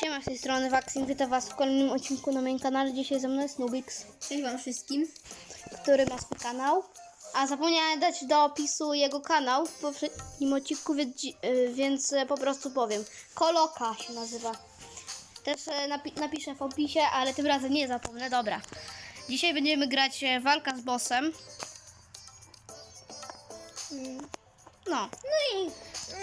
Siema, z tej strony Waxin, witam was w kolejnym odcinku na moim kanale. Dzisiaj ze mną jest Nubix, Cześć wam wszystkim. który ma swój kanał. A zapomniałem dać do opisu jego kanał w poprzednim odcinku, więc, y, więc e, po prostu powiem. Koloka się nazywa. Też e, napi- napiszę w opisie, ale tym razem nie zapomnę. Dobra. Dzisiaj będziemy grać walka z bossem. Mm, No. No i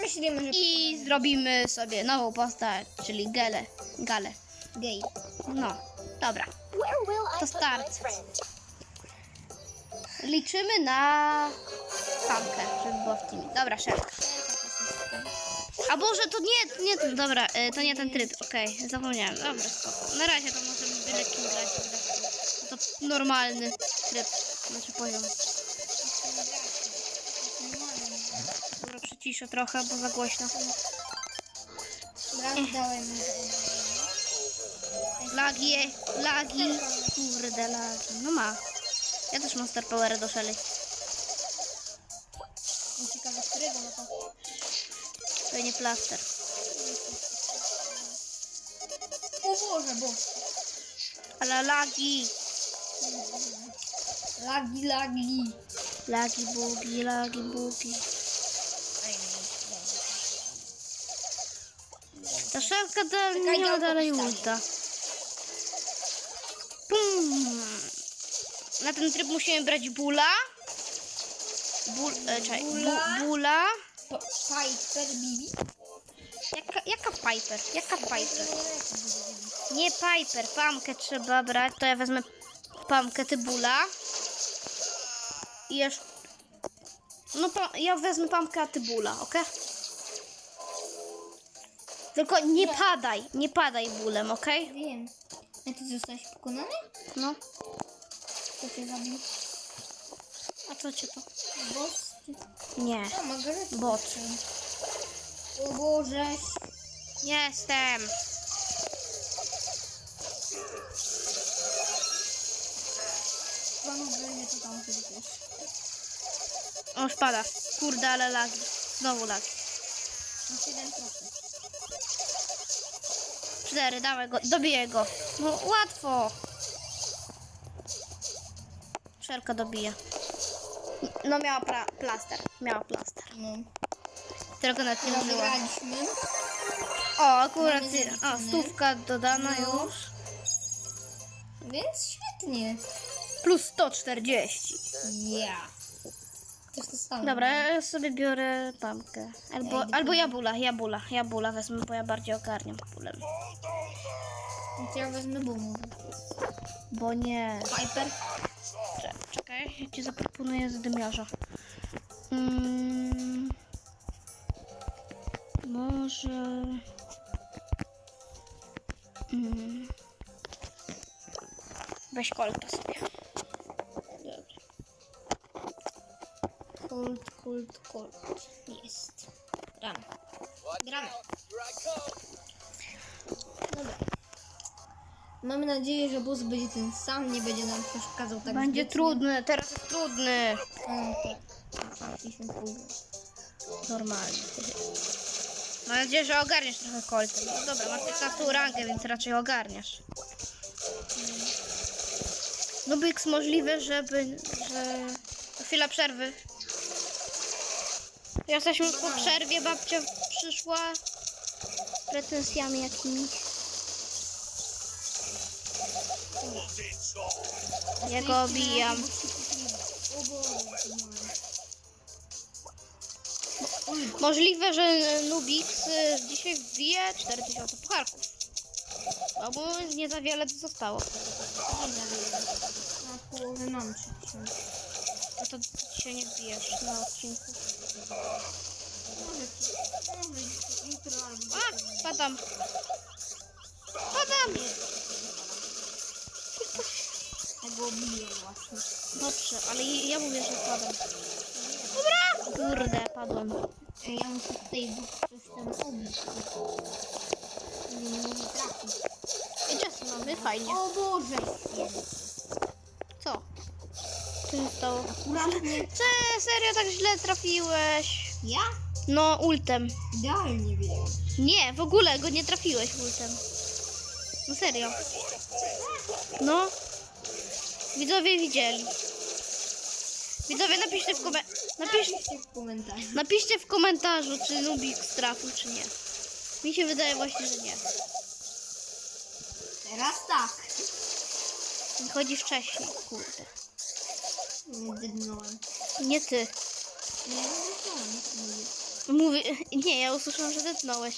myślimy, że I zrobimy sobie nową postać, czyli Gele. Gale. gej. No, dobra. To start. Liczymy na pamkę, żeby była w teamie. Dobra, szef. A Boże, to nie, nie ten, dobra, y, to nie ten tryb, okej, zapomniałem, dobra, spoko. Na razie to możemy byle kim grać. To normalny tryb, znaczy poziom. Przyciszę trochę, bo za głośno. Dałem Lagi, lagi, kurde lagi, no ma. Ja też mam Star Power do Shelly. ciekawe którego no to. To nie plaster. O Boże, bo. Ale lagi, Lagi, lagi. lagi bugi, lagi bugi. Ta szafka da, Czekaj, nie ja dalej postawię. ulta. Pum. Na ten tryb musimy brać bula. Bul, e, czekaj, bu, Bula? bula. Piper Bibi. Jaka, jaka Piper? Jaka Piper? Nie Piper, pamkę trzeba brać. To ja wezmę pamkę tybula. I jeszcze... No pa, ja wezmę pamkę a tybula, ok? Tylko nie padaj, nie padaj bólem, ok? Wiem. A ty zostałeś pokonany? No, Kto cię zabił? a co cię to? Boss? Nie, A, Margaret. bot. O Boże. Jestem. Panowie, nie to tam sobie też. O, już pada. Kurde, ale lagi. Znowu lagi. Na 7%. Cztery, dawaj go, dobiję go. No łatwo. Szelka dobije. No miała plaster, miała plaster. No. Którego nawet nie użyła. O, akurat, zaliczone. stówka dodana No. już. Więc świetnie. Plus 140. Ja. Też to samo. Dobra, ja sobie biorę pamkę. Albo, Ja idę albo po- jabula, jabula, jabula wezmę, bo ja bardziej ogarniam bólem. To ja wezmę bomu. Bo nie... Piper. Cze- Czekaj, ja ci zaproponuję zadymiarza. Mm, może... Mm, weź kolta sobie. Cold, cold, cold. Jest. Gramy. Gramy. Dobra. Mamy nadzieję, że bus będzie ten sam, nie będzie nam przeszkadzał tak Będzie zbytnio. trudny, teraz jest trudny. No tak. Normalnie. Mam nadzieję, że ogarniesz trochę koltem. No dobra, masz 15 rangę, więc raczej ogarniasz. No Bix, możliwe, żeby, że... Chwila przerwy. Jesteśmy po przerwie, babcia przyszła z pretensjami jakimiś. Ja go obijam. Możliwe, że Nubix y, dzisiaj wbije 4000 pucharków. Albo nie za wiele zostało. nie. Na połowę mam 3000. No to dzisiaj nie wbijesz na odcinku. A, padam. Padam. tego biję właśnie. Dobrze, ale ja mówię, że padam. Dobra. Kurde, padłem. Ja muszę tutaj coś tam obić. Nie, nie mogę trafić. I czasy mamy, fajnie. O Boże! Co? Co się stało? Akurat nie... Czy serio tak źle trafiłeś? Ja? No, ultem. Idealnie wiem. Nie, w ogóle go nie trafiłeś ultem. No serio. No. Widzowie widzieli. Widzowie napiszcie w, napisz- Napiszcie w komentarzu. napiszcie w komentarzu, czy Nubik trafił, czy nie. Mi się wydaje właśnie, że nie. Teraz tak. Wychodzi wcześniej, kurde. Nie. Nie ty. Nie, nie dydnąłem. Mówię, nie, ja usłyszałam, że uciec.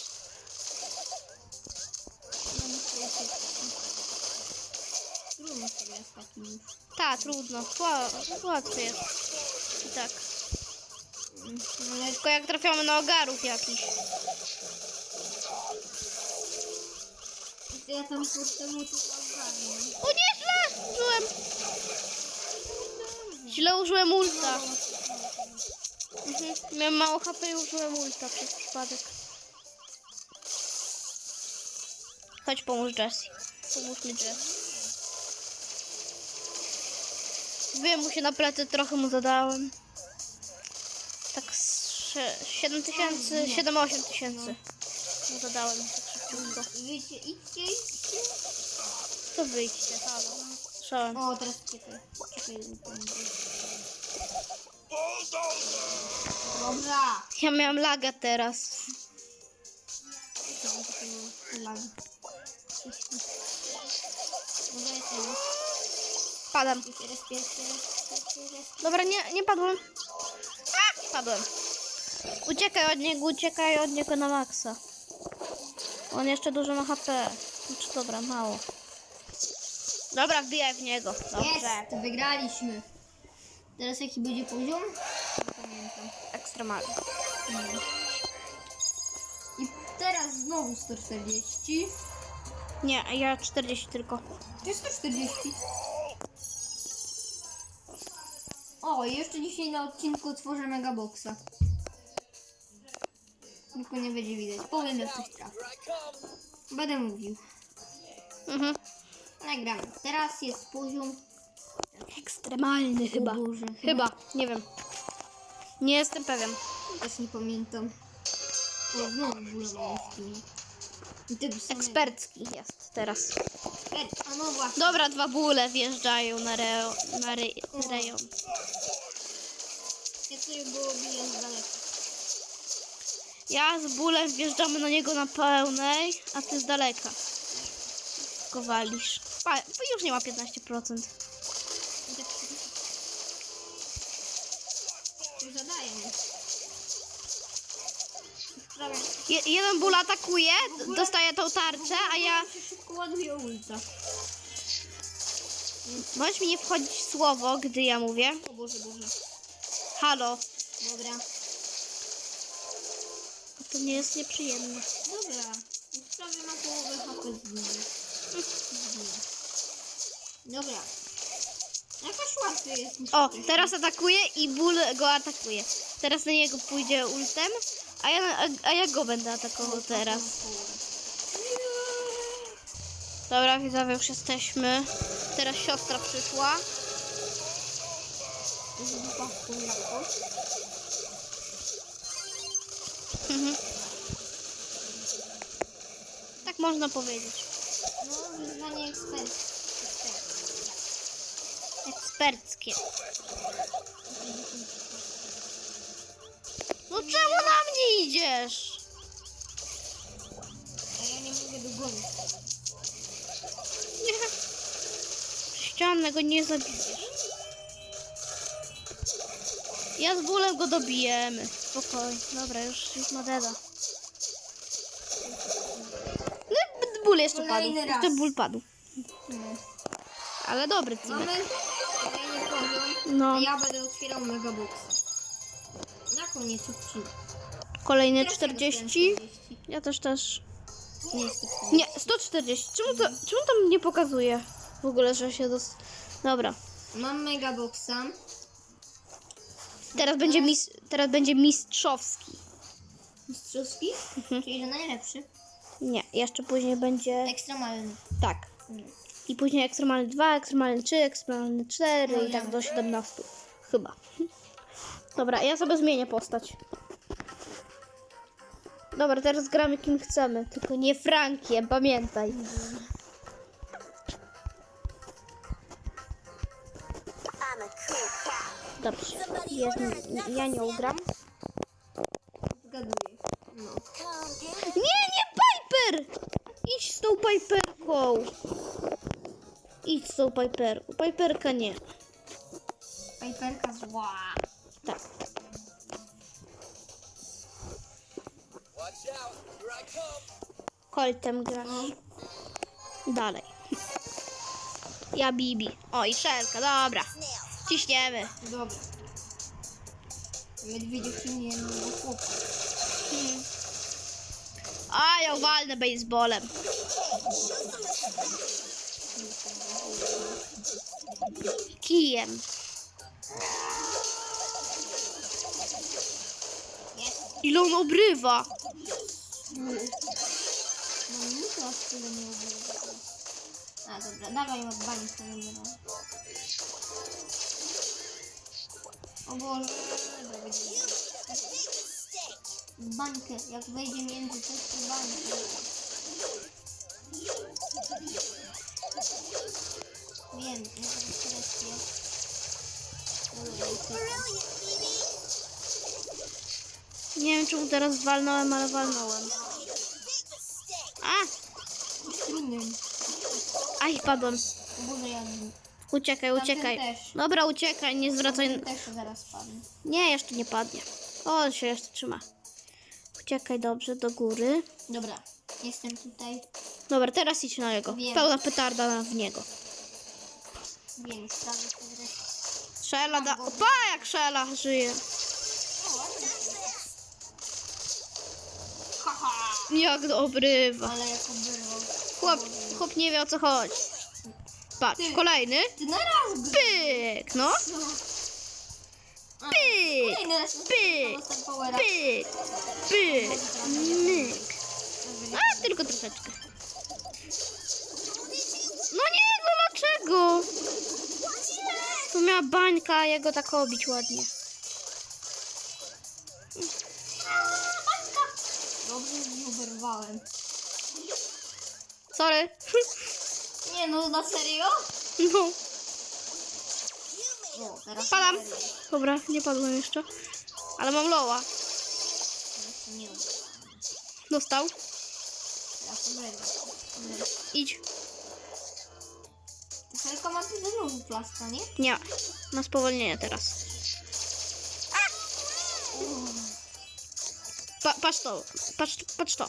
Trudno sobie z takim. Tak, trudno. Ła- Łatwo jest. I tak. Ale Tylko jak trafiamy na ogarów jakiś. ja tam kurde mu to. O nie, źle! Użyłem. Źle użyłem ulta. Mhm. Miałem mało HP i użyłem ulta przez przypadek. Chodź pomóż Jessie. Pomóż mi Jessie. Wbiłem mu się na plecy, trochę mu zadałem. Tak 7 tysięcy, 7-8 tysięcy mu zadałem tak. Wyjdźcie, idźcie, idźcie. To wyjdźcie, halo. Słyszałem. O, teraz czekaj. Dobra. Ja miałam laga teraz. Padam. Dobra, nie, nie padłem. A, padłem. Uciekaj od niego, uciekaj od niego na maksa. On jeszcze dużo ma HP. Znaczy, dobra, mało. Dobra, wbijaj w niego. Dobrze. Jest, wygraliśmy. Teraz jaki będzie poziom? Nie pamiętam. Ekstremalnie. Nie. I teraz znowu 140. Nie, ja 40 tylko. Jest 140. O, jeszcze dzisiaj na odcinku otworzę megaboxa. Tylko nie będzie widać. Powiem jak coś trafi. Będę mówił. Mhm. Nagramy. Teraz jest poziom Ekstremalny chyba. Chyba, nie wiem. Nie jestem pewien. Też nie pamiętam. O, znowu bólowałem w tym. I tego samego. Ekspercki jest teraz. Ekspert. A no właśnie. Dobra, dwa bóle wjeżdżają na, reo, na ry, rejon. Ja sobie było z daleka. Ja z bólem wjeżdżamy na niego na pełnej, a ty z daleka. Go walisz. Pa, już nie ma 15%. I tak Już zadaję. Je, jeden ból atakuje, d- dostaje tą tarczę, a ja... się szybko ładuje ulta. Możesz mi nie wchodzić w słowo, gdy ja mówię. O Boże, Boże. Halo. Dobra. To nie jest nieprzyjemne. Dobra. Już prawie ma połowę HP z nim. Dobra. Jakoś łatwiej jest niż O, teraz atakuje i ból go atakuje. Teraz na niego pójdzie ultem, a ja, a, a ja go będę atakował teraz. Dobra, widzowie, już jesteśmy. Teraz siostra przyszła. Mhm. Tak można powiedzieć. No, wyzwanie ekspert. Eksperckie. No czemu na mnie idziesz? A ja nie mogę dogonić. Nie. Ścianę go nie zabijesz. Ja z bólem go dobijemy. Spokojnie. Dobra, już, już ma deda. No, ból jeszcze padł. Kolejny raz. Jeszcze ból padł. No. Ale dobry. Mamy poziom. No, A ja będę otwierał megaboxa. Na koniec odcinka. kolejne Teraz ja dostałem 40. Ja też też. Nie jest to Nie, 140. Czemu to, czemu tam nie pokazuje w ogóle, że się dos... Dobra. Mam megaboxa. Teraz będzie, mis... Teraz będzie mistrzowski. Mistrzowski, Mhm. czyli że najlepszy. Nie, jeszcze później będzie... Ekstremalny. Tak. I później ekstremalny 2, ekstremalny 3, ekstremalny 4 i tak do 17. Chyba. Dobra, ja sobie zmienię postać. Dobra, teraz gramy kim chcemy, tylko nie Frankiem, pamiętaj. Dobrze, ja, ja nie ugram. Zgaduję. No. Nie, nie Piper! Idź z tą Piperką! Idź z tą Piperką. Piperka nie. Piperka zła. Tak. Coltem gra. No. Dalej. Ja Bibi. O i Szelka, dobra. Ciśniemy. Dobra. Dwie dziewczyny jednego chłopa. A ja walnę baseballem. Kijem. Ile on obrywa. No nie to aż tyle nie ogląda. A dobra, dawaj od bani to nie będą. O Boże, bańkę, jak wejdzie między te to. Wiem, ja teraz teraz co? Nie wiem czemu teraz walnąłem, ale walnąłem. A! Trudnym. Aj, padłem. O Boże, ja Uciekaj, uciekaj. Dobra, uciekaj, nie zwracaj. też zaraz padnę. Nie, jeszcze nie padnie. O, się jeszcze trzyma. Uciekaj dobrze do góry. Dobra, jestem tutaj. Dobra, teraz idź na niego. Wiem. Pełna petarda w niego. Zresztą. Szela da... Opa, jak Szela żyje. Jak obrywa. Ale jak oberwał. Chłop, chłop nie wie o co chodzi. Patrz, Ty. kolejny. Ty na raz gry. Pyk, no. Pyk, Kolejny raz. Pyk. Pyk, pyk, myk. A, tylko troszeczkę. Miała bańka, a ja go tak obić ładnie. Dobrze, że nie oberwałem. Sorry. Nie no, na serio? No, O, teraz Padam. na serio. dobra, nie padłem jeszcze. Ale mam loła. Teraz nie oberwałem. Dostał. Teraz oberwam. Idź. Ta helka ma tu znowu plasta, nie? Nie, ma spowolnienie teraz. Pa, patrz to, patrz, patrz to.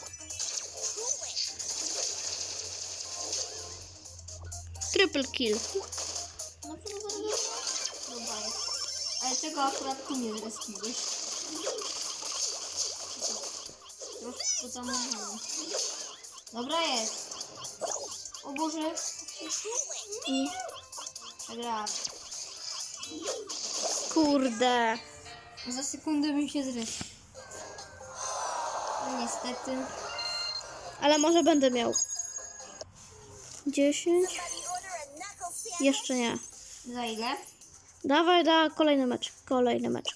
Triple kill. No to bardzo Dobra jest. Ale czego akurat ty nie zrespiłeś? Troszkę tam mówiłem. Dobra jest. O Boże. I Przegrałem. kurde. Za sekundę bym się zrespił. No niestety. Ale może będę miał. 10. Jeszcze nie. Za ile? Dawaj, da kolejny mecz. Kolejny mecz.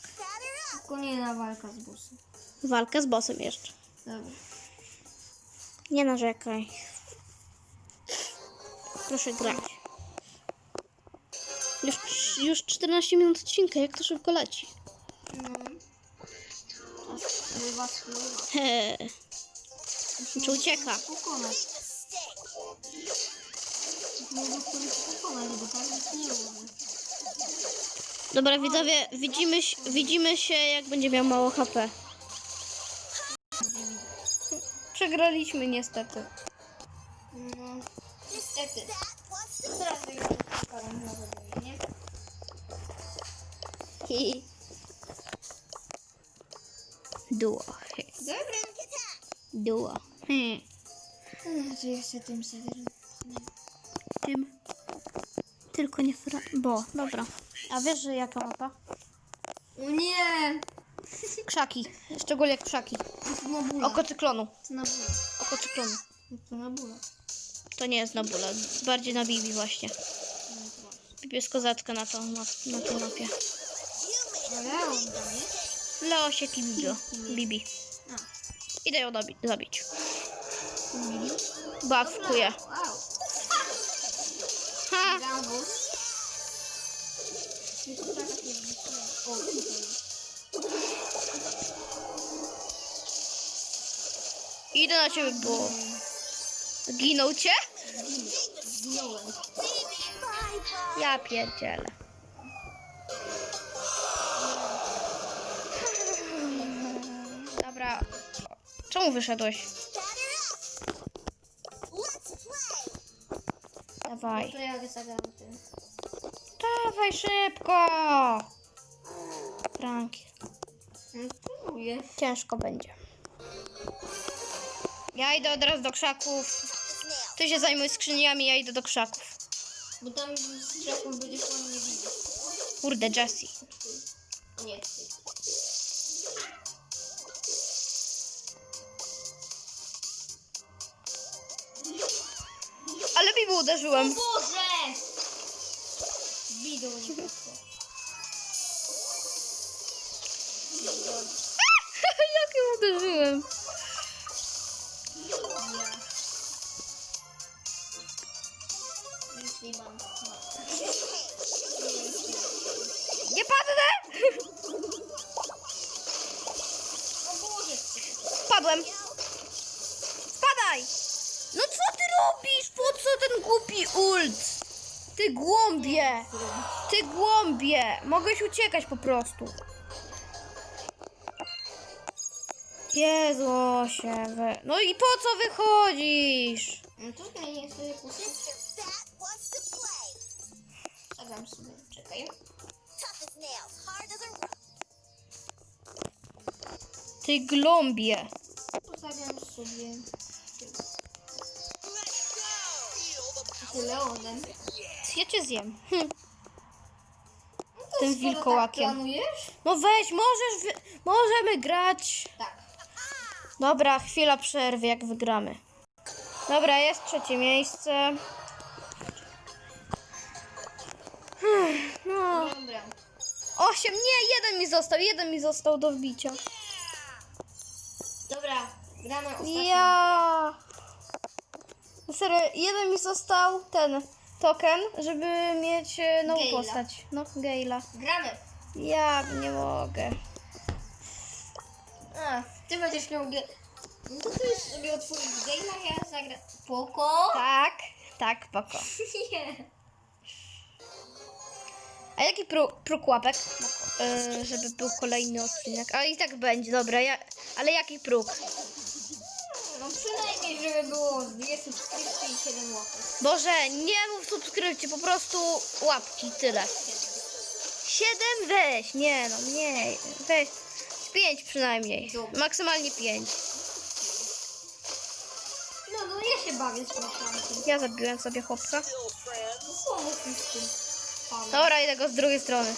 Kolejna walka z bossem. Walkę z bossem jeszcze. Dobra. Nie narzekaj. Proszę grać. Już, już 14 minut odcinka, jak to szybko leci. No. Aż ryba spływa. He. Czy ucieka? Pokonać. Mogę sobie pokonać, bo tak nic nie może. Dobra, widzowie, widzimy, się- widzimy się, jak będzie miał mało HP. Przegraliśmy niestety. No, niestety. Teraz to już pokażę na nie? Hi. Duo. Dobra. Duo. Hmm. Że jeszcze tym sobie Tym. Tylko nie fra... Bo, dobra. A wiesz, że jaka mapa? O nie! Krzaki. Szczególnie krzaki. To na bóla. Oko cyklonu. To na bóla. Oko cyklonu. To na bóla. To nie jest na bóle. Bardziej na Bibi właśnie. Bibi jest kozacka na, to, na, na tej mapie. Ale on tam i Bibio. Bibi. Idę ją zabić. Bili. Bawkuję. Ha! Idę na ciebie, bo... Ginął cię? Zginąłem. Ja pierdzielę. Dobra. Czemu wyszedłeś? Dawaj. To ja zagram tym. Dawaj szybko! Franki. No. Ciężko będzie. Ja idę od razu do krzaków. Ty się zajmuj skrzyniami, ja idę do krzaków. Bo tam z ładnie widzieć. Kurde, Jessie. Nie, ty. Ale Bibu uderzyłem. Boże! Bidą nie poszło. Głąbie! Mogłeś uciekać po prostu. Jezu, się we... No i po co wychodzisz? No nie sobie puszczę. Zagram sobie, czekaj. Ty gląbie. Zagram sobie. Leonem. Ja cię zjem. Hm. No Tym skoro wilkołakiem. Tak planujesz? No weź, możesz, wy... możemy grać. Tak. Dobra, chwila przerwy, jak wygramy. Dobra, jest trzecie miejsce. Hmm, No, Dobra. osiem, nie, jeden mi został, jeden mi został do wbicia. Dobra, gramy ostatni. Ja. Serio, jeden mi został ten token, żeby mieć e, nową Gale'a. postać. No, Gale'a. Gramy. Ja nie mogę. A, ty będziesz miał ge... No to ty sobie otworzysz Gale'a, ja zagram... Poko? Tak, tak, poko. Nie. A jaki pró- próg łapek? E, żeby był kolejny odcinek. A i tak będzie, dobra, ja, ale jaki próg? No przynajmniej, żeby było z dwie subskrypcje i 7 łapek. Boże, nie mów subskrypcji, po prostu łapki, tyle. Siedem weź, nie no, mniej, weź. Z pięć przynajmniej, Dobra. maksymalnie pięć. No, no ja się bawię z tym plankiem. Ja zabiłem sobie chłopca. Pomóż mi z tym panem. Dobra, idę go z drugiej strony.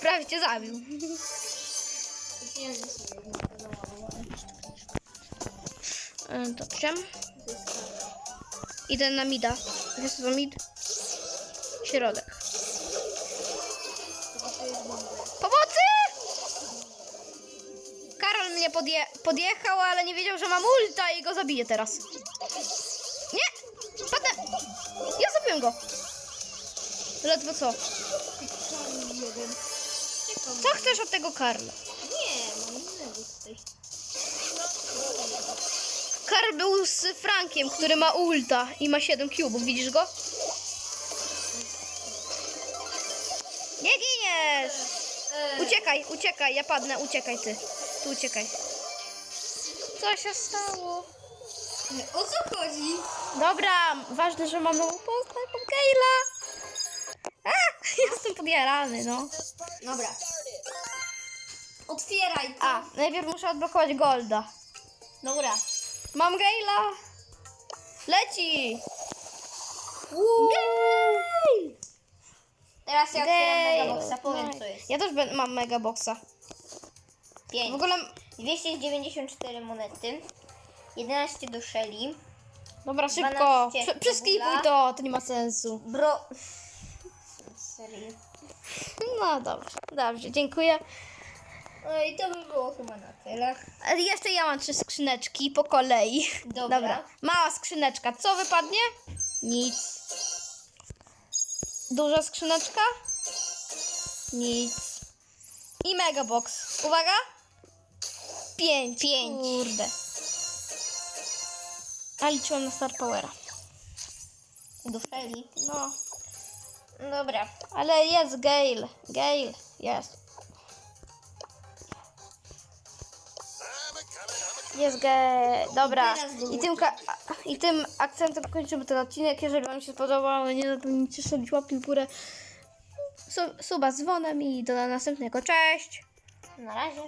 Prawie cię zabił. Ja sobie nie podobało. Dobrze. Idę na mida. Wiesz co to mid? Środek. Pomocy! Karol mnie podje podjechał, ale nie wiedział, że mam ulta i go zabiję teraz. Nie! Padnę! Ja zabiłem go. Ledwo co. Co chcesz od tego Karla? Nie, mam innego tutaj. Karl był z Frankiem, który ma ulta i ma 7 cubów. Widzisz go? Nie giniesz! Uciekaj, uciekaj, ja padnę, uciekaj ty. Tu uciekaj. Co się stało? o co chodzi? Dobra, ważne, że mam nową postać, mam Kayla. A, jestem podjarany, no. Dobra. Otwieraj to. A, najpierw muszę odblokować Golda. Dobra. Mam Gayla. Leci. Teraz ja otwieram Gale. Megaboxa, powiem co jest. Ja też ben- mam Megaboxa. W 5. ogóle, 294 monety. 11 do Shelly. dobra, szybko. 12 Prze- Przeskipuj to, to nie ma sensu. Bro... Serio. No dobrze, dobrze, dziękuję. No i to by było chyba na tyle. Ale Jeszcze ja mam trzy skrzyneczki po kolei. Dobra. Mała skrzyneczka. Co wypadnie? Nic. Duża skrzyneczka? Nic. I Megabox. Uwaga. Pięć. Pięć. Kurde. A liczyłam na Star Powera. Do Feli. No. Dobra. Ale jest Gale. Gale. Jest. Jest Gale. Dobra. I tym, I tym akcentem kończymy ten odcinek. Jeżeli Wam się spodobał, nie zapomnijcie zostawić łapki w górę. Su- Suba z dzwonem i do następnego. Cześć! Na razie.